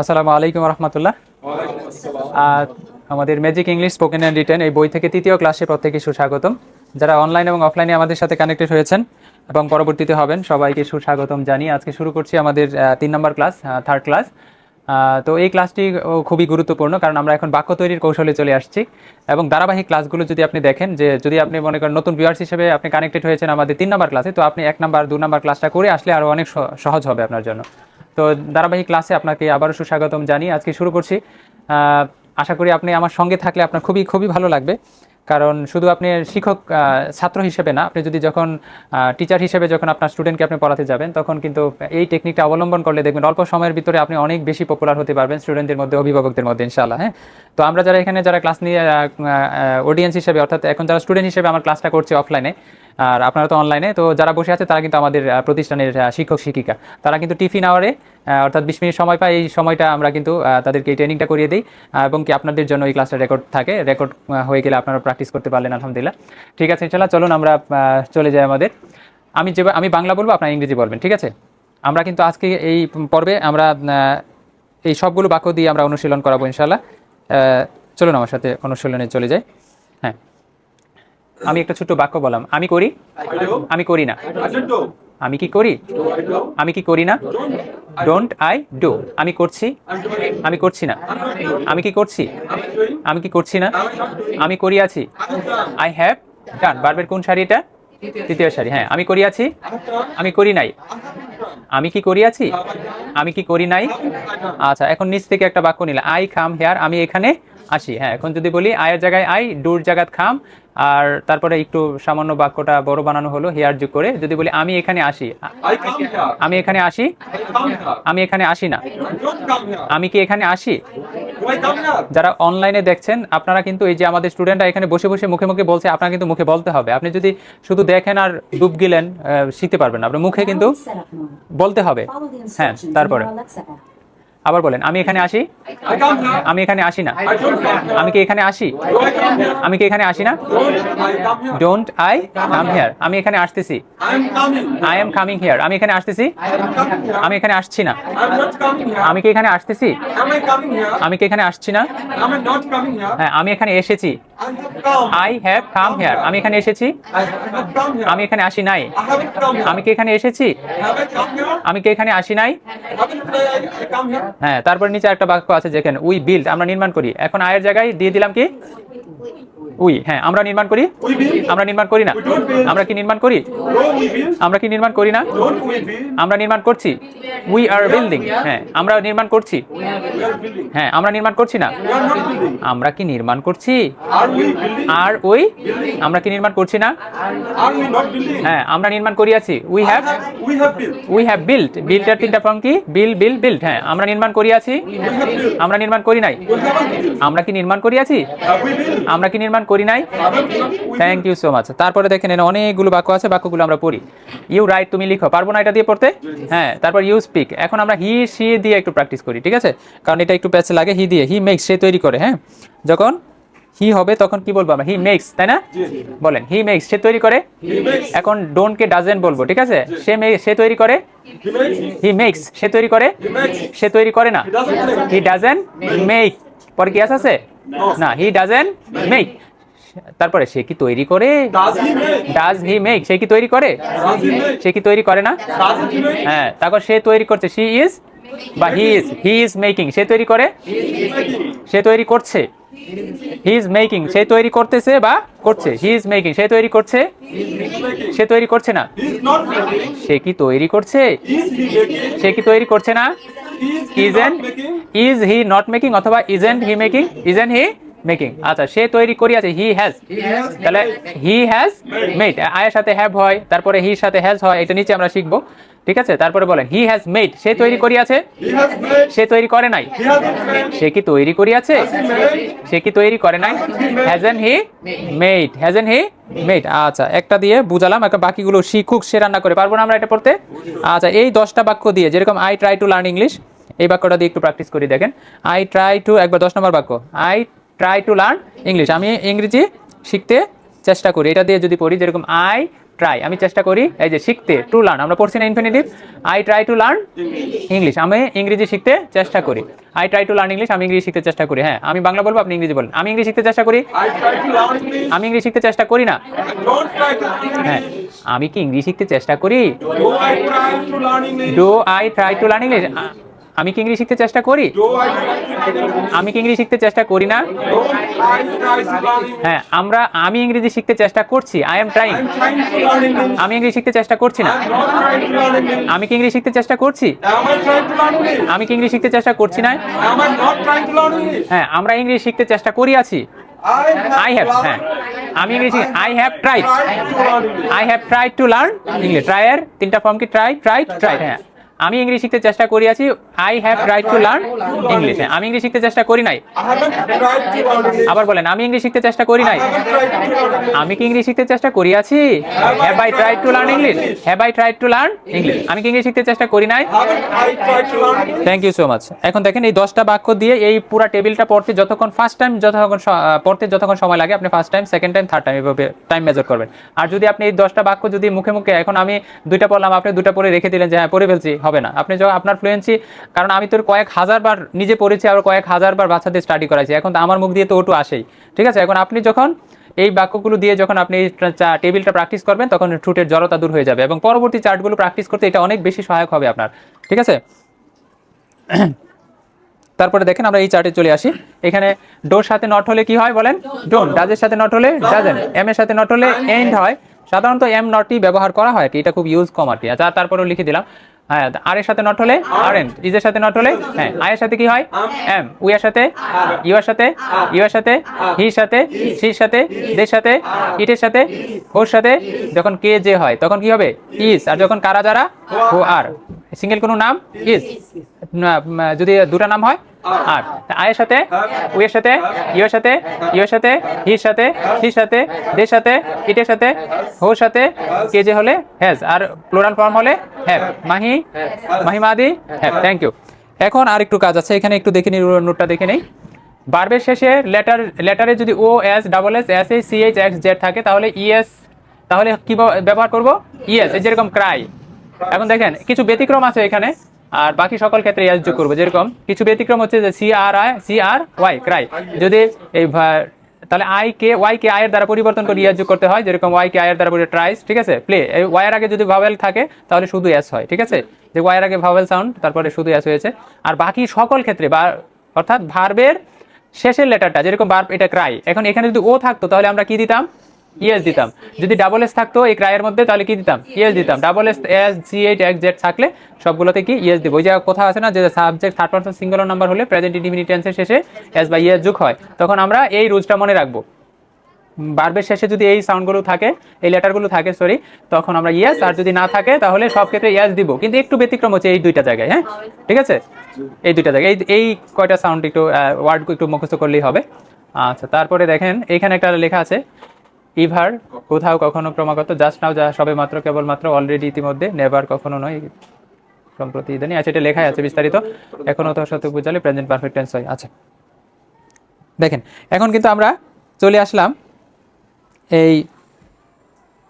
আসসালামু আলাইকুম রহমতুল্লাহ। আমাদের magic English spoken and written এই বই থেকে তৃতীয় ক্লাসে প্রত্যেকে সুস্বাগতম। যারা অনলাইন এবং অফলাইনে আমাদের সাথে কানেক্টেড হয়েছেন এবং পরবর্তীতে হবেন, সবাইকে সুস্বাগতম জানিয়ে আজকে শুরু করছি আমাদের তিন নম্বর ক্লাস থার্ড ক্লাস তো এই ক্লাসটি খুবই গুরুত্বপূর্ণ কারণ আমরা এখন বাক্য তৈরির কৌশলে চলে আসছি। এবং ধারাবাহিক ক্লাসগুলো যদি আপনি দেখেন যে, যদি আপনি মনে করেন নতুন ভিউয়ার্স হিসেবে আপনি কানেক্টেড হয়েছেন আমাদের তিন নম্বর ক্লাসে তো আপনি এক নাম্বার, দু নম্বর ক্লাসটা করে আসলে আরও অনেক সহজ হবে আপনার জন্য। তো ধারাবাহিক ক্লাসে আপনাকে আবারও সুস্বাগতম জানিয়ে আজকে শুরু করছি। আশা করি আপনি আমার সঙ্গে থাকলে আপনার খুবই খুবই ভালো লাগবে। কারণ শুধু আপনি শিক্ষক ছাত্র হিসেবে না, আপনি যদি যখন টিচার হিসেবে যখন আপনার স্টুডেন্টকে আপনি পড়াতে যাবেন, তখন কিন্তু এই টেকনিকটা অবলম্বন করলে দেখবেন অল্প সময়ের ভিতরে আপনি অনেক বেশি পপুলার হতে পারবেন স্টুডেন্টদের মধ্যে, অভিভাবকদের মধ্যে, ইনশাআল্লাহ হ্যাঁ? তো আমরা যারা এখানে যারা ক্লাস নিয়ে অডিয়েন্স হিসেবে, অর্থাৎ এখন যারা স্টুডেন্ট হিসেবে আমার ক্লাসটা করছে অফলাইনে আর আপনারা তো অনলাইনে তো যারা বসে আছে, তারা কিন্তু আমাদের প্রতিষ্ঠানের শিক্ষক, শিক্ষিকা। তারা কিন্তু টিফিন আওয়ারে অর্থাৎ বিশ মিনিট সময় পায়, এই সময়টা আমরা কিন্তু তাদেরকে এই ট্রেনিংটা করিয়ে দিই। এবং কি আপনাদের জন্য এই ক্লাসটা রেকর্ড থাকে রেকর্ড হয়ে গেলে আপনারা প্র্যাকটিস করতে পারলেন, আলহামদুলিল্লাহ। ঠিক আছে চলো চলুন আমরা চলে যাই আমাদের। আমি যে, আমি বাংলা বলব, আপনার ইংরেজি বলবেন, ঠিক আছে? আমরা কিন্তু আজকে এই পর্বে আমরা এই সবগুলো বাক্য দিয়ে আমরা অনুশীলন করাবো ইনশাল্লাহ চলুন আমার সাথে অনুশীলনে চলে যাই। হ্যাঁ। আমি একটা ছোট্ট বাক্য বললাম। আমি করি? আমি করি না। আমি কি করি? আমি কি করি না? ডোন্ট আই ডু আমি করছি? আমি করছি না। আমি কি করছি? আমি কি করছি না? আমি করিয়াছি আই হ্যাভ ডান বারবার কোন শাড়ি এটা? তৃতীয় শাড়ি। হ্যাঁ আমি করিয়াছি আমি করি নাই। আমি কি করিয়াছি আমি কি করি নাই? আচ্ছা এখন নিচ থেকে একটা বাক্য নিলাম আই খাম হেয়ার আমি এখানে আসি। হ্যাঁ এখন যদি বলি আয়ের জায়গায় আই ডুর জায়গাত খাম। আর তারপরে একটু সামান্য বাক্যটা বড় বানানো হলো হেয়ার যোগ করে। যদি বলি আমি এখানে আসি. আমি এখানে আসি. আমি এখানে আসি না. আমি কি এখানে আসি? যারা অনলাইনে দেখছেন আপনারা কিন্তু এই যে আমাদের স্টুডেন্টরা এখানে বসে বসে মুখে মুখে বলছে আপনারা কিন্তু মুখে বলতে হবে। আপনি যদি শুধু দেখেন আর ডুব গেলেন শিখতে পারবেন না। আপনার মুখে কিন্তু বলতে হবে। হ্যাঁ তারপরে। আবার বলেন, আমি এখানে আসি? আমি এখানে আসি না। আমি কি এখানে আসি? আমি কি এখানে আসি না? ডোন্ট আই কাম হেয়ার আমি এখানে আসতেছি। আই এম কামিং হেয়ার আমি এখানে আসতেছি? আমি এখানে আসছি না। আমি কি এখানে আসতেছি? আমি কি এখানে আসছি না? হ্যাঁ আমি এখানে এসেছি। আই হ্যাভ কাম হেয়ার আমি এখানে এসেছি? আমি এখানে আসি নাই। আমি কি এখানে এসেছি? আমি কি এখানে আসি নাই? হ্যাঁ তারপর নিচে একটা বাক্য আছে যেখানে উই বিল্ড আমরা নির্মাণ করি। এখন আয়ের জায়গায় দিয়ে দিলাম কি? উই হ্যাঁ আমরা নির্মাণ করি আমরা নির্মাণ করি না. আমরা কি নির্মাণ করি. আমরা কি নির্মাণ করি না? আমরা নির্মাণ করছি উই আর বিল্ডিং হ্যাঁ আমরা নির্মাণ করছি. হ্যাঁ আমরা নির্মাণ করছি না. আমরা কি নির্মাণ করছি? আর ওই আমরা কি নির্মাণ করছি না? হ্যাঁ আমরা নির্মাণ করিয়াছি we have. We have build বিল্ডের তিনটা ফর্ম কি বিল বিল বিল্ড হ্যাঁ আমরা নির্মাণ have built. আমরা নির্মাণ করি নাই. আমরা কি নির্মাণ we built? আমরা কি নির্মাণ করি নাই। থ্যাংক ইউ সো মাচ তারপরে দেখেন এখানে অনেকগুলো বাক্য আছে বাক্যগুলো আমরা পড়ি। ইউ রাইট তুমি লিখো। পারব না এটা দিয়ে পড়তে? হ্যাঁ তারপর ইউ স্পিক এখন আমরা হি সি দিয়ে একটু প্র্যাকটিস করি ঠিক আছে? কারণ এটা একটু প্যাচে লাগে হি দিয়ে। হি মেক্স সে তৈরি করে হ্যাঁ? যখন হি হবে তখন কি বলব আমরা? হি মেক্স তাই না? বলেন হি মেক্স সে তৈরি করে? এখন ডোন্ট কে ডাজেন্ট বলব ঠিক আছে? সে মে- সে তৈরি করে? হি মেক্স সে তৈরি করে? সে তৈরি করে না? হি ডাজেন্ট মেক পরে কি আছে না হি ডাজেন্ট মেক তারপরে সে কি তৈরি করে? ডাজ হি মেক সে কি তৈরি করে? সে কি তৈরি করে না? হ্যাঁ তারপর সে তৈরি করছে শি ইজ বা he is he is making সে তৈরি করে. সে তৈরি করছে? হি ইজ মেকিং সে তৈরি করতেছে বা করছে? হি ইজ মেকিং সে তৈরি করছে. সে তৈরি করছে না. সে কি তৈরি করছে? সে কি তৈরি করছে না? Is making? Is he not making অথবা isn't he making is isn't he making আচ্ছা সে তৈরি করিয়াছে হি হ্যাজ তাহলে হি হ্যাজ মেড আয়ের সাথে হ্যাভ হয় তারপরে হির সাথে হ্যাজ হয় এটা নিচে আমরা শিখব। ঠিক আছে? তারপরে বলেন হি হ্যাজ মেড সে তৈরি করিয়াছে? has made. সে তৈরি করে নাই. সে কি তৈরি করিয়াছে? He made? সে কি তৈরি করে নাই? Hasn't he made hasn't he made আচ্ছা একটা দিয়ে বুঝালাম একটা বাকিগুলো শিখুক সে রান্না করে। পারব না আমরা এটা পড়তে? আচ্ছা এই দশটা বাক্য দিয়ে যেরকম I try to learn English এই বাক্যটা দিয়ে একটু প্র্যাকটিস করি দেখেন। আই ট্রাই টু একবার দশ নম্বর বাক্য। I try to learn English আমি ইংরেজি শিখতে চেষ্টা করি। এটা দিয়ে যদি পড়ি যেরকম আই ট্রাই আমি চেষ্টা করি এই যে শিখতে টু লার্ন আমরা পড়ছি না infinitive I try to learn English আমি ইংরেজি শিখতে চেষ্টা করি। I try to learn English আমি ইংরেজি শিখতে চেষ্টা করি। হ্যাঁ আমি বাংলা বলব আপনি ইংরেজি বলেন। আমি ইংরেজি শিখতে চেষ্টা করি? I try to learn English. আমি ইংরেজি শিখতে চেষ্টা করি না? হ্যাঁ আমি কি ইংরেজি শিখতে চেষ্টা করি? Do I try to learn English? Do I try to learn English আমি কি ইংরেজি শিখতে চেষ্টা করি? আমি কি ইংরেজি শিখতে চেষ্টা করি না? হ্যাঁ আমরা আমি ইংরেজি শিখতে চেষ্টা করছি আই এম ট্রাইং. আমি ইংরেজি শিখতে চেষ্টা করছি না. আমি কি ইংরেজি শিখতে চেষ্টা করছি? আমি কি ইংরেজি শিখতে চেষ্টা করছি না? হ্যাঁ আমরা ইংরেজি শিখতে চেষ্টা করি আছি I have আই হ্যাভ হ্যাঁ আমি ইংরেজি I have tried English. I have tried to learn English ট্রাইয়ের তিনটা ফর্ম কি ট্রাই ট্রাইড ট্রাইড হ্যাঁ আমি ইংরেজি শিখতে চেষ্টা করি আছি I have tried to learn English আমি ইংরেজি শিখতে চেষ্টা করি নাই. আবার বলেন আমি ইংলিশ শিখতে চেষ্টা করি নাই. আমি কি ইংরেজি শিখতে চেষ্টা করি আছি? Have I tried to learn English have I tried to learn English আমি কি ইংরেজি শিখতে চেষ্টা করি নাই? থ্যাংক ইউ সো মাচ এখন দেখেন এই দশটা বাক্য দিয়ে এই পুরো টেবিলটা পড়তে যতক্ষণ ফার্স্ট টাইম যতক্ষণ পড়তে যতক্ষণ সময় লাগে আপনি first time second time third time এভাবে টাইম মেজার করবেন। আর যদি আপনি এই দশটা বাক্য যদি মুখে মুখে এখন আমি দুইটা পড়লাম আপনি দুটা পড়ে রেখে দিলেন যে হ্যাঁ পড়ে ফেলছি হবে না। আপনি যখন আপনার ফ্লুয়েন্সি কারণ আমি তোর কয়েক হাজার বার নিজে পড়েছি আর কয়েক হাজার বার বাচ্চাদের স্টাডি করাইছি। এখন তো আমার মুখ দিয়ে তো ওটু আসেই। ঠিক আছে? এখন আপনি যখন এই বাক্যগুলো দিয়ে যখন আপনি টেবিলটা প্র্যাকটিস করবেন তখন ঠুটের জড়তা দূর হয়ে যাবে এবং পরবর্তী চার্টগুলো প্র্যাকটিস করতে এটা অনেক বেশি সহায়ক হবে আপনার। ঠিক আছে? তারপরে দেখেন আমরা এই চার্টে চলে আসি। এখানে ডোর সাথে নট হলে কি হয় বলেন? ডোন ডাজের সাথে নট হলে ডাজেন এম এর সাথে নট হলে এন্ড হয়। সাধারণত এম নটই ব্যবহার করা হয় কি? এটা খুব ইউজ কম আর কি। আচ্ছা তারপরেও লিখে দিলাম। হ্যাঁ আর এর সাথে নট হলে আর? এন্ড ইজের সাথে নট হলে? হ্যাঁ আই এর সাথে কি হয়? এম উই এর সাথে? ইউ এর সাথে? ইউ এর সাথে? হির সাথে? সির সাথে? দের সাথে? ইটের সাথে? ওর সাথে? যখন কে যে হয় তখন কি হবে? ইজ আর যখন কারা যারা? ও আর সিঙ্গেল কোনো নাম? ইজ যদি দুটা নাম হয় আর আয়ের সাথে উয়ের সাথে ইয়ের সাথে ইয়ের সাথে হির সাথে হির সাথে দের সাথে ইটের সাথে হোর সাথে কে যে হলে হ্যাজ। আর প্লোরাল ফর্ম হলে হ্যাভ। মাহি মাহিমাদি হ্যাভ। Thank you. এখন আর একটু কাজ আছে এখানে একটু দেখে নিই নোটটা দেখে নেই। বার্বের শেষে লেটার লেটারে যদি O S double S S A C H X Z থাকে তাহলে ইএস তাহলে কি ব্যবহার করব? ইএস যেরকম ক্রাই। এখন দেখেন কিছু ব্যতিক্রম আছে এখানে। আর বাকি সকল ক্ষেত্রে ইয়াস যোগ করব। যেরকম কিছু ব্যতিক্রম হচ্ছে যে C R I C R Y cry যদি এই তাহলে আই কে ওয়াই কে আয়ের দ্বারা পরিবর্তন করে ইয়াস যোগ করতে হয়, যেরকম ওয়াই কে আয়ের দ্বারা পরিবর্তন ট্রাইস ঠিক আছে? প্লে এই ওয়াইয়ের আগে যদি ভাওয়েল থাকে, তাহলে শুধু এস হয়, ঠিক আছে? যে ওয়াইয়ের আগে ভাওয়েল সাউন্ড তারপরে শুধু এস হয়েছে। আর বাকি সকল ক্ষেত্রে বা, অর্থাৎ ভার্বের শেষের লেটারটা যেরকম ভার্ব এটা ক্রাই এখন এখানে যদি ও থাকতো, তাহলে আমরা কি দিতাম? ইয়েস দিতাম। যদি ডাবল এস থাকতো এই ক্রাইয়ের মধ্যে, তাহলে কি দিতাম? ইয়েস দিতাম। Double S S G eight X Z থাকলে সবগুলোতে কি ইএস দিব। ওই যে কথা আছে না, যে subject third person singular number হলে প্রেজেন্ট ইন্ডিফিনিট টেন্সের শেষে এস বা ইএস যোগ হয়। তখন আমরা এই রুলসটা মনে রাখব। বার্বের শেষে যদি এই সাউন্ডগুলো থাকে, এই লেটারগুলো থাকে সরি তখন আমরা ইয়েস আর যদি না থাকে, তাহলে সব ক্ষেত্রে ইয়েস দিব। কিন্তু একটু ব্যতিক্রম হচ্ছে এই দুইটা জায়গায় হ্যাঁ? ঠিক আছে? এই দুইটা জায়গায়। এই এই কয়টা সাউন্ড একটু ওয়ার্ড একটু মুখস্থ করলেই হবে। আচ্ছা তারপরে দেখেন, এখানে একটা লেখা আছে ইভার, কোথাও কখনো ক্রমাগত জাস্ট নাও যা সবে মাত্র কেবলমাত্র অলরেডি ইতিমধ্যে নেভার কখনো নয়, সম্প্রতি ইদানি আচ্ছা এটা লেখাই আছে বিস্তারিত, এখনও তো সত্য বুঝালে প্রেজেন্ট পারফেক্ট টেন্স হয় আচ্ছা। দেখেন, এখন কিন্তু আমরা চলে আসলাম এই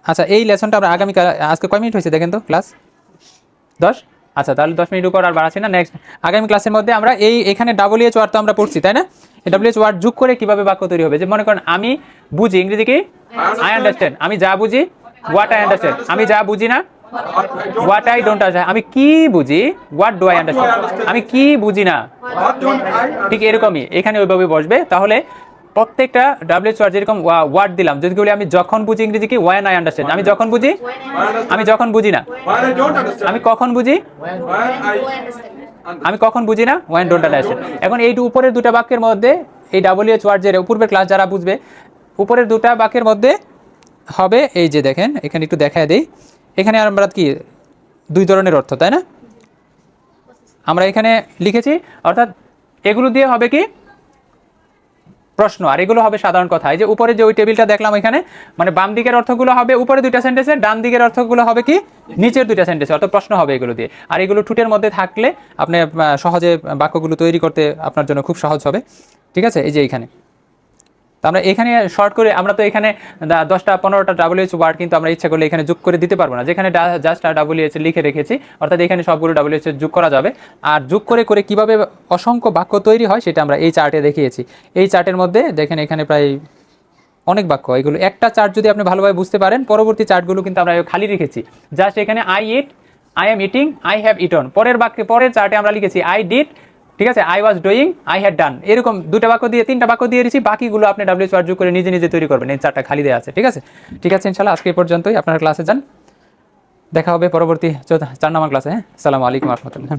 আচ্ছা এই লেসনটা আমরা আগামী আজকে কয় মিনিট হয়েছে দেখেন তো ক্লাস দশ? আচ্ছা তাহলে দশ মিনিট উপর আর বাড়াচ্ছি না নেক্সট আগামী ক্লাসের মধ্যে আমরা এই, এখানে ডাবল এইচ ওয়ার্ড তো আমরা পড়ছি, তাই না? ডাবল এইচ ওয়ার্ড যোগ করে কীভাবে বাক্য তৈরি হবে, যে মনে করেন আমি বুঝি ইংরেজি কি আই আন্ডারস্ট্যান্ড আমি যা বুঝি হোয়াট আই আন্ডারস্ট্যান্ড আমি যা বুঝি না হোয়াট আই ডোন্ট আন্ডারস্ট্যান্ড আমি কি বুঝি হোয়াট ডু আই আন্ডারস্ট্যান্ড আমি কি বুঝি না? ঠিক এরকমই এখানে ওইভাবে বসবে। তাহলে প্রত্যেকটা ডাব্লিউ ওয়ার্ড যেরকম ওয়ার্ড দিলাম যদি বলি আমি যখন বুঝি ইংরেজি কি ওয়ান আই আন্ডারস্ট্যান্ড আমি যখন বুঝি আমি যখন বুঝি না? আমি কখন বুঝি? আমি কখন বুঝি না? ওয়ান ডোন্ট আন্ডারস্ট্যান্ড এখন এই উপরের দুটা বাক্যের মধ্যে এই ডাব্লিউ এইচ ওয়ার্ড যে পূর্বের ক্লাস যারা বুঝবে উপরের দুটা বাক্যের মধ্যে হবে এই যে দেখেন, এখানে একটু দেখায় দেই। এখানে আমরা কি, দুই ধরনের অর্থ, তাই না? আমরা এখানে লিখেছি, অর্থাৎ এগুলো দিয়ে হবে কি? প্রশ্ন, আর এগুলো হবে সাধারণ কথা। এই যে উপরে যে ওই টেবিলটা দেখলাম এখানে মানে বাম দিকের অর্থগুলো হবে উপরে দুইটা সেন্টেন্সে ডান দিকের অর্থগুলো হবে কি? নিচের দুইটা সেন্টেন্সে অর্থাৎ প্রশ্ন হবে এগুলো দিয়ে। আর এগুলো ঠুটের মধ্যে থাকলে আপনি সহজে বাক্যগুলো তৈরি করতে আপনার জন্য খুব সহজ হবে। ঠিক আছে? এই যে এইখানে তো আমরা এখানে শর্ট করে, আমরা তো এখানে দশটা পনেরোটা ডাব্লিউএইচ ওয়ার্ড কিন্তু আমরা ইচ্ছা করলে এখানে যোগ করে দিতে পারব না। যেখানে জাস্ট ডাব্লিউএইচ লিখে রেখেছি, অর্থাৎ এখানে সবগুলো ডাব্লিউএইচ যোগ করা যাবে। আর যোগ করে করে কীভাবে অসংখ্য বাক্য তৈরি হয় সেটা আমরা এই চার্টে দেখিয়েছি। এই চার্টের মধ্যে দেখেন এখানে প্রায় অনেক বাক্য, এগুলো একটা চার্ট যদি আপনি ভালোভাবে বুঝতে পারেন, পরবর্তী চার্টগুলো কিন্তু আমরা খালি রেখেছি। জাস্ট এখানে I eat I am eating I have eaten পরের বাক্যে, পরের চার্টে আমরা লিখেছি আই ডিড ঠিক আছে? I was doing I had done এরকম দুটা বাক্য দিয়ে, তিনটা বাক্য দিয়ে দিয়েছি, বাকিগুলো আপনি ডাব্লিউ যোগ করে নিজে নিজে তৈরি করবেন। এই চারটা খালি দেওয়া আছে, ঠিক আছে? ঠিক আছে ইনশাল্লাহ আজকে পর্যন্তই। আপনার ক্লাসে যান। দেখা হবে পরবর্তী চার নম্বর ক্লাসে হ্যাঁ? সালামু আলাইকুম রহমতুল্লাহ।